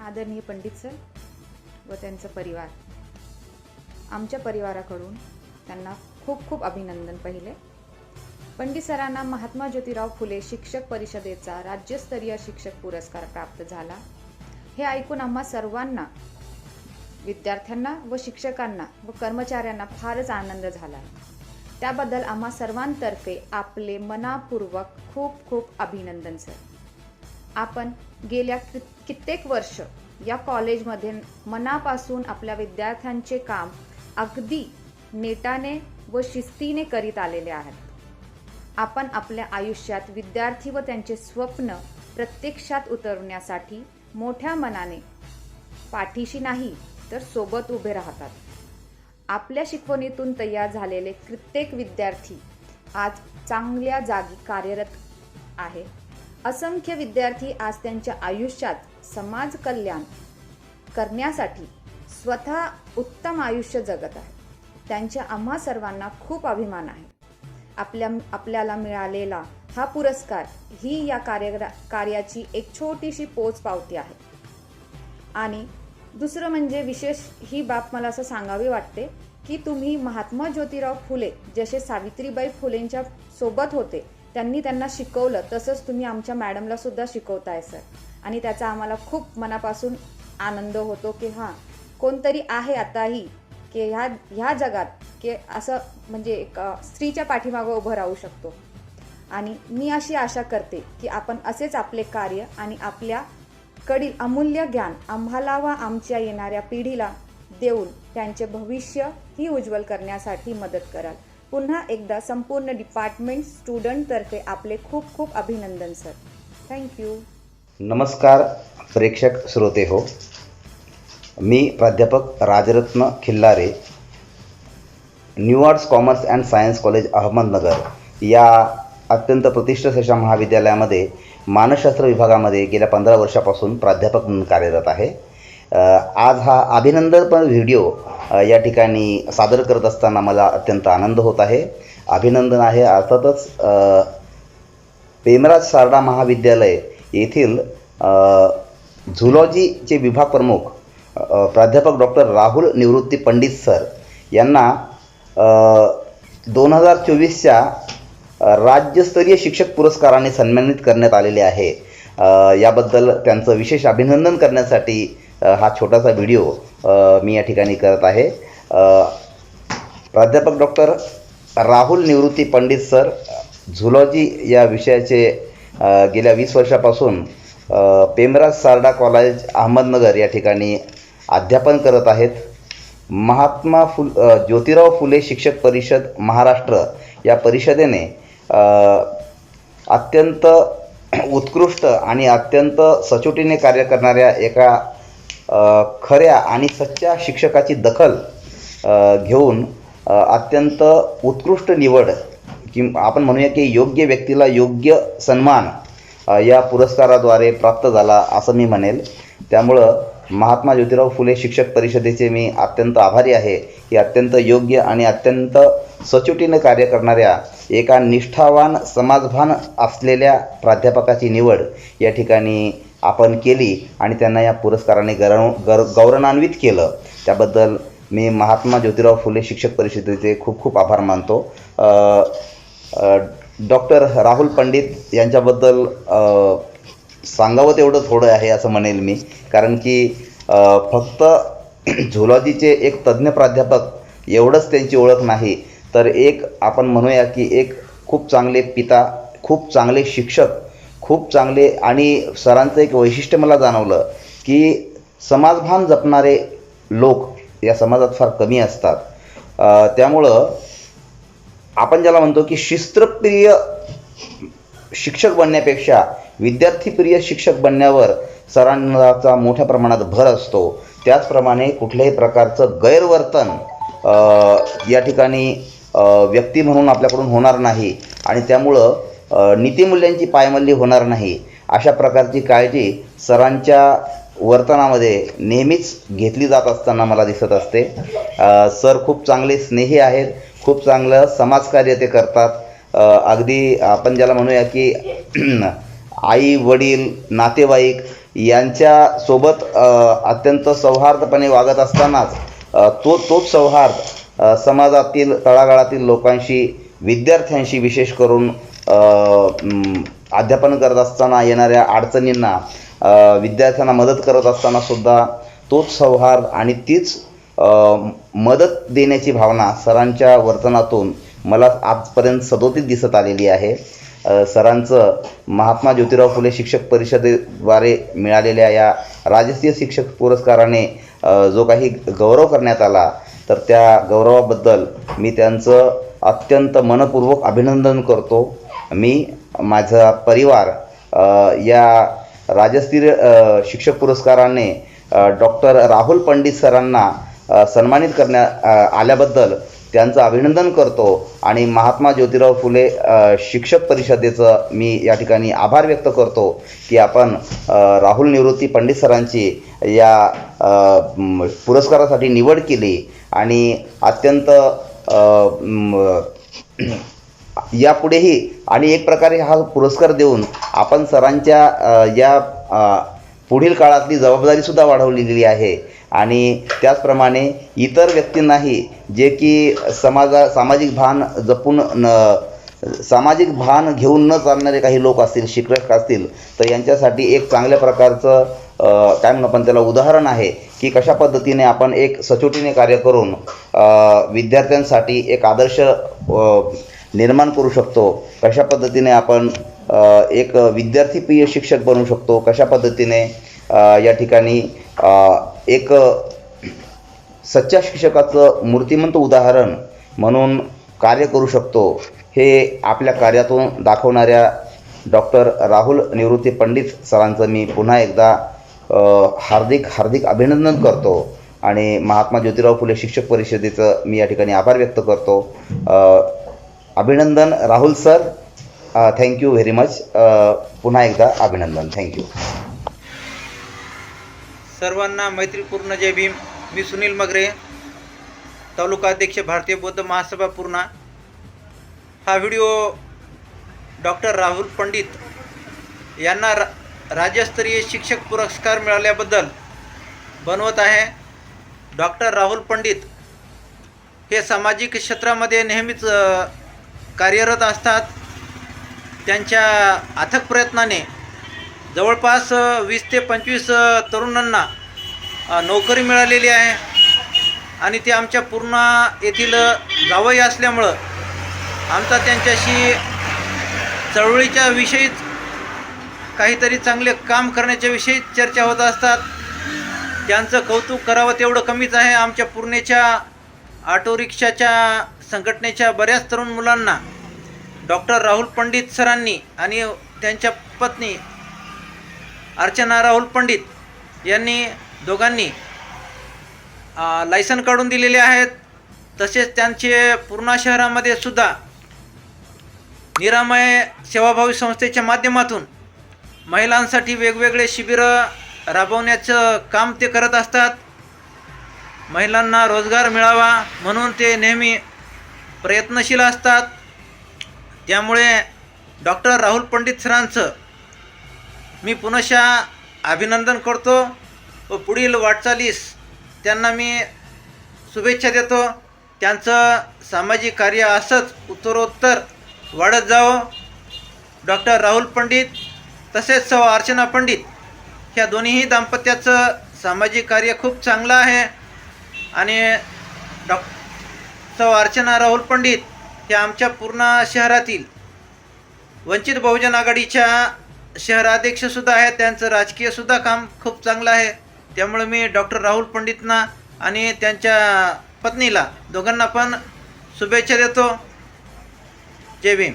आदरणीय पंडित सर व त्यांचा परिवार. आमच्या परिवाराकडून त्यांना खूप खूप अभिनंदन पहिले. पंडित सरांना महात्मा ज्योतिराव फुले शिक्षक परिषदेचा राज्यस्तरीय शिक्षक पुरस्कार प्राप्त झाला. हे ऐकून आम्हा सर्वांना विद्यार्थ्यांना व शिक्षकांना व कर्मचाऱ्यांना फारच आनंद झाला. त्याबद्दल आम्हा सर्वांतर्फे आपले मनापूर्वक खूप खूप अभिनंदन सर. आपण गेल्या कि- कित्येक वर्ष या कॉलेजमध्ये मनापासून आपल्या विद्यार्थ्यांचे काम अगदी नेटाने व शिस्तीने करीत आलेले आहेत. आपण आपल्या आयुष्यात विद्यार्थी व त्यांचे स्वप्न प्रत्यक्षात उतरवण्यासाठी मोठ्या मनाने पाठीशी नाही तर सोबत उभे राहतात. आपल्या शिकवणीतून तयार झालेले कित्येक विद्यार्थी आज चांगल्या जागी कार्यरत आहे. असंख्य विद्यार्थी आज त्यांच्या आयुष्यात समाज कल्याण करण्यासाठी स्वतः उत्तम आयुष्य जगत आहे. त्यांच्या आम्हा सर्वांना खूप अभिमान आहे. आपल्या आपल्याला मिळालेला हा पुरस्कार ही या कार्य कार्याची एक छोटीशी पोच पावती आहे. आणि दुसरं म्हणजे विशेष ही बाब मला असं सांगावी वाटते की तुम्ही महात्मा ज्योतिराव फुले जसे सावित्रीबाई फुलेंच्या सोबत होते त्यांनी त्यांना शिकवलं तसंच तुम्ही आमच्या मॅडमला सुद्धा शिकवताय सर. आणि त्याचा आम्हाला खूप मनापासून आनंद होतो की हां कोणतरी आहे आताही की ह्या ह्या जगात की असं म्हणजे एक स्त्रीच्या पाठीमागं उभं राहू शकतो. आणि मी अशी आशा करते की आपण असेच आपले कार्य आणि आपल्याकडील अमूल्य ज्ञान आम्हाला व आमच्या येणाऱ्या पिढीला देऊन त्यांचे भविष्य ही उज्ज्वल करण्यासाठी मदत कराल. पुन्हा एकदा संपूर्ण डिपार्टमेंट स्टुडंटतर्फे आपले खूप खूप अभिनंदन सर थँक्यू नमस्कार प्रेक्षक श्रोते हो. मी प्राध्यापक Rajratna Khillare new arts commerce and science college Ahmednagar या अत्यंत प्रतिष्ठित महाविद्यालयामध्ये मानसशास्त्र विभागामध्ये गेल्या पंधरा वर्षापासून प्राध्यापक म्हणून कार्यरत आहे. आज हा अभिनंदनपर व्हिडिओ या ठिकाणी सादर करत असताना मला अत्यंत आनंद होत आहे. अभिनंदन आहे अर्थातच प्रेमराज पेमराज सारडा महाविद्यालय येथील झुलॉजीचे विभाग प्रमुख प्राध्यापक डॉक्टर राहुल निवृत्ती पंडित सर यांना दोन हजार चोवीसच्या राज्यस्तरीय शिक्षक पुरस्काराने सन्मानित करण्यात आलेले आहे. याबद्दल त्यांचं विशेष अभिनंदन करण्यासाठी हा छोटासा व्हिडिओ मी या ठिकाणी करत आहे. प्राध्यापक doctor Rahul Nivrutti Pandit sir zoology या विषयाचे गेल्या वीस वर्षापासून पेमराज सारडा कॉलेज अहमदनगर या ठिकाणी अध्यापन करत आहेत. महात्मा फुल ज्योतिराव फुले शिक्षक परिषद महाराष्ट्र या परिषदेने अत्यंत उत्कृष्ट आणि अत्यंत सचोटीने कार्य करणाऱ्या एका खऱ्या आणि सच्च्या शिक्षकाची दखल घेऊन अत्यंत उत्कृष्ट निवड कि आपण म्हणूया की योग्य व्यक्तीला योग्य सन्मान या पुरस्काराद्वारे प्राप्त झाला असं मी म्हणेल. त्यामुळं महात्मा ज्योतिराव फुले शिक्षक परिषदेचे मी अत्यंत आभारी आहे. की अत्यंत योग्य आणि अत्यंत सचोटीने कार्य करणाऱ्या एका निष्ठावान समाजभान असलेल्या प्राध्यापकाची निवड या ठिकाणी आपण केली आणि त्यांना या पुरस्काराने गरव गर गौरवान्वित केलं. त्याबद्दल मी महात्मा ज्योतिराव फुले शिक्षक परिषदेचे खूप खूप आभार मानतो. डॉक्टर राहुल पंडित यांच्याबद्दल सांगावं तेवढं थोडं आहे असं म्हणेल मी. कारण की फक्त झुलॉजीचे एक तज्ज्ञ प्राध्यापक एवढंच त्यांची ओळख नाही. तर एक आपण म्हणूया की एक खूप चांगले पिता खूप चांगले शिक्षक खूप चांगले आणि सरांचं एक वैशिष्ट्य मला जाणवलं की समाजभान जपणारे लोक या समाजात फार कमी असतात. त्यामुळं आपण ज्याला म्हणतो की शिस्त्रप्रिय शिक्षक बनण्यापेक्षा विद्यार्थीप्रिय शिक्षक बनण्यावर सरांचा मोठ्या प्रमाणात भर असतो. त्याचप्रमाणे कुठल्याही प्रकारचं गैरवर्तन या ठिकाणी व्यक्ती म्हणून आपल्याकडून होणार नाही. आणि त्यामुळं नीतिमूल्यांची पायमल्ली होणार नाही अशा प्रकारची काळजी सरांच्या वर्तनामध्ये नेहमीच घेतली जात असताना मला दिसत असते. सर खूप चांगले स्नेही आहेत खूप चांगलं समाजकार्य ते करतात. अगदी आपण ज्याला म्हणूया की आई वडील नातेवाईक यांच्यासोबत अत्यंत सौहार्दपणे वागत असतानाच तो तोच सौहार्द समाजातील तळागाळातील लोकांशी विद्यार्थ्यांशी विशेष करून अध्यापन करत असताना येणाऱ्या अडचणींना विद्यार्थ्यांना मदत करत असताना सुद्धा तोच सौहार्द आणि तीच मदत देण्याची भावना सरांच्या वर्तनातून मला आजपर्यंत सदोतीत दिसत आलेली आहे. सरांचं महात्मा ज्योतिराव फुले शिक्षक परिषदेद्वारे मिळालेल्या या राजकीय शिक्षक पुरस्काराने जो काही गौरव करण्यात आला तर त्या गौरवाबद्दल मी त्यांचं अत्यंत मनपूर्वक अभिनंदन करतो. मी माझा परिवार या राजस्थिर शिक्षक पुरस्काराने डॉक्टर राहुल पंडित सरांना सन्मानित करण्या आल्याबद्दल त्यांचं अभिनंदन करतो आणि महात्मा ज्योतिराव फुले शिक्षक परिषदेचं मी या ठिकाणी आभार व्यक्त करतो की आपण राहुल निवृत्ती पंडित सरांची या पुरस्कारासाठी निवड केली आणि अत्यंत यापुढेही आणि एक प्रकारे हा पुरस्कार देऊन आपण सरांच्या या पुढील काळातली जबाबदारीसुद्धा वाढवलेली आहे. आणि त्याचप्रमाणे इतर व्यक्तींनाही जे की समाजा सामाजिक भान जपून न सामाजिक भान घेऊन न चालणारे काही लोक असतील शिक्षक असतील तर यांच्यासाठी एक चांगल्या प्रकारचं काय म्हणू आपण त्याला उदाहरण आहे की कशा पद्धतीने आपण एक सचोटीने कार्य करून विद्यार्थ्यांसाठी एक आदर्श निर्माण करू शकतो. कशा पद्धतीने आपण एक विद्यार्थीप्रिय शिक्षक बनू शकतो? कशा पद्धतीने या ठिकाणी एक सच्च्या शिक्षकाचं मूर्तिमंत उदाहरण म्हणून कार्य करू शकतो? हे आपल्या कार्यातून दाखवणाऱ्या डॉक्टर राहुल निवृत्ती पंडित सरांचं मी पुन्हा एकदा हार्दिक हार्दिक अभिनंदन करतो. आणि महात्मा ज्योतिराव फुले शिक्षक परिषदेचं मी या ठिकाणी आभार व्यक्त करतो. अभिनंदन Rahul sir. Thank you very much पुन्हा एकदा अभिनंदन. थँक्यू सर्वांना मैत्रीपूर्ण जय भीम. मी सुनील मगरे तालुका अध्यक्ष भारतीय बौद्ध महासभा पूर्णा. हा व्हिडिओ डॉक्टर राहुल पंडित यांना रा राज्यस्तरीय शिक्षक पुरस्कार मिळाल्याबद्दल बनवत आहे. डॉक्टर राहुल पंडित हे सामाजिक क्षेत्रामध्ये नेहमीच कार्यरत असतात. त्यांच्या अथक प्रयत्नाने जवळपास वीस ते पंचवीस तरुणांना नोकरी मिळालेली आहे. आणि ते आमच्या पूर्णा येथील अ, जावई असल्यामुळं आमचा त्यांच्याशी चळवळीच्या विषयीच काहीतरी चांगले काम करण्याच्या विषयी चर्चा होत असतात. त्यांचं कौतुक करावं तेवढं कमीच आहे. आमच्या पूर्णेच्या ऑटो रिक्षाच्या संघटनेच्या बऱ्याच तरुण मुलांना डॉक्टर राहुल पंडित सरांनी आणि त्यांच्या पत्नी अर्चना राहुल पंडित यांनी दोघांनी लायसन काढून दिलेले आहेत. तसेच त्यांचे पूर्णा शहरामध्ये सुद्धा निरामय सेवाभावी संस्थेच्या माध्यमातून महिलांसाठी वेगवेगळे शिबिरं राबवण्याचं काम ते करत असतात. महिलांना रोजगार मिळावा म्हणून ते नेहमी प्रयत्नशील असतात. त्यामुळे डॉक्टर राहुल पंडित सरांचं मी पुनशा अभिनंदन करतो व पुढील वाटचालीस त्यांना मी शुभेच्छा देतो. त्यांचं सामाजिक कार्य असंच उत्तरोत्तर वाढत जावं. डॉक्टर राहुल पंडित तसेच सौ अर्चना पंडित ह्या दोन्हीही दाम्पत्याचं सामाजिक कार्य खूप चांगलं आहे. आणि डॉ सौ अर्चना राहुल पंडित हे आमच्या पूर्णा शहरातील वंचित बहुजन आघाडीच्या शहराध्यक्षसुद्धा आहेत. त्यांचं राजकीयसुद्धा काम खूप चांगलं आहे. त्यामुळे मी डॉक्टर राहुल पंडितना आणि त्यांच्या पत्नीला दोघांना पण शुभेच्छा देतो. जय भीम.